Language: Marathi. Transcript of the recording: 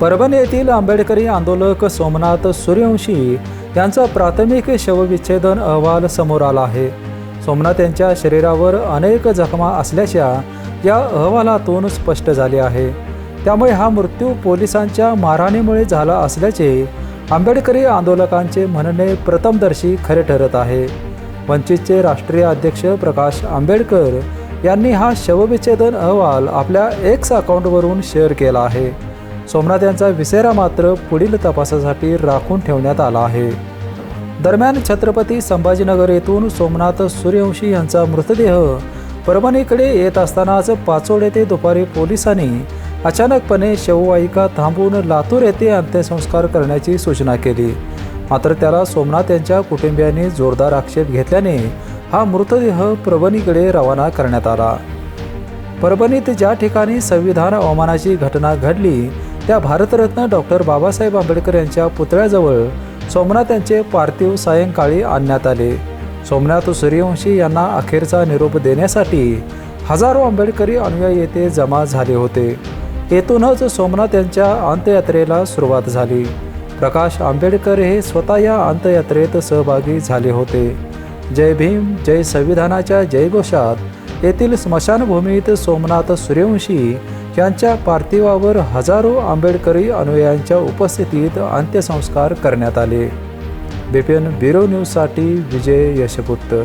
परभणी येथील आंबेडकरी आंदोलक सोमनाथ सूर्यवंशी यांचा प्राथमिक शवविच्छेदन अहवाल समोर आला आहे. सोमनाथ यांच्या शरीरावर अनेक जखमा असल्याच्या या अहवालातून स्पष्ट झाले आहे. त्यामुळे हा मृत्यू पोलिसांच्या मारहाणीमुळे झाला असल्याचे आंबेडकरी आंदोलकांचे म्हणणे प्रथमदर्शी खरे ठरत आहे. वंचितचे राष्ट्रीय अध्यक्ष प्रकाश आंबेडकर यांनी हा शवविच्छेदन अहवाल आपल्या एक्स अकाउंटवरून शेअर केला आहे. सोमनाथ यांचा विसेरा मात्र पुढील तपासासाठी राखून ठेवण्यात आला आहे. दरम्यान छत्रपती संभाजीनगर येथून सोमनाथ सूर्यवंशी यांचा मृतदेह परभणीकडे येत असतानाच पाचोड येथे दुपारी पोलिसांनी अचानकपणे शववाहिका थांबवून लातूर येथे अंत्यसंस्कार करण्याची सूचना केली. मात्र त्याला सोमनाथ यांच्या कुटुंबियांनी जोरदार आक्षेप घेतल्याने हा मृतदेह परभणीकडे रवाना करण्यात आला. परभणीत ज्या ठिकाणी संविधान अवमानाची घटना घडली त्या भारतरत्न डॉक्टर बाबासाहेब आंबेडकर यांच्या पुतळ्याजवळ सोमनाथ यांचे पार्थिव सायंकाळी आणण्यात आले. सोमनाथ सूर्यवंशी यांना अखेरचा निरोप देण्यासाठी हजारो आंबेडकरी अनुयायी येथे जमा झाले होते. येथूनच सोमनाथ यांच्या अंत्ययात्रेला सुरुवात झाली. प्रकाश आंबेडकर हे स्वतः या अंत्ययात्रेत सहभागी झाले होते. जय भीम जय संविधानाच्या जयघोषात येथील स्मशानभूमीत सोमनाथ सूर्यवंशी यांच्या पार्थिवावर हजारो आंबेडकरी अनुयायांच्या उपस्थितीत अंत्यसंस्कार करण्यात आले. बिपिन ब्युरो न्यूजसाठी विजय यशपुत्र.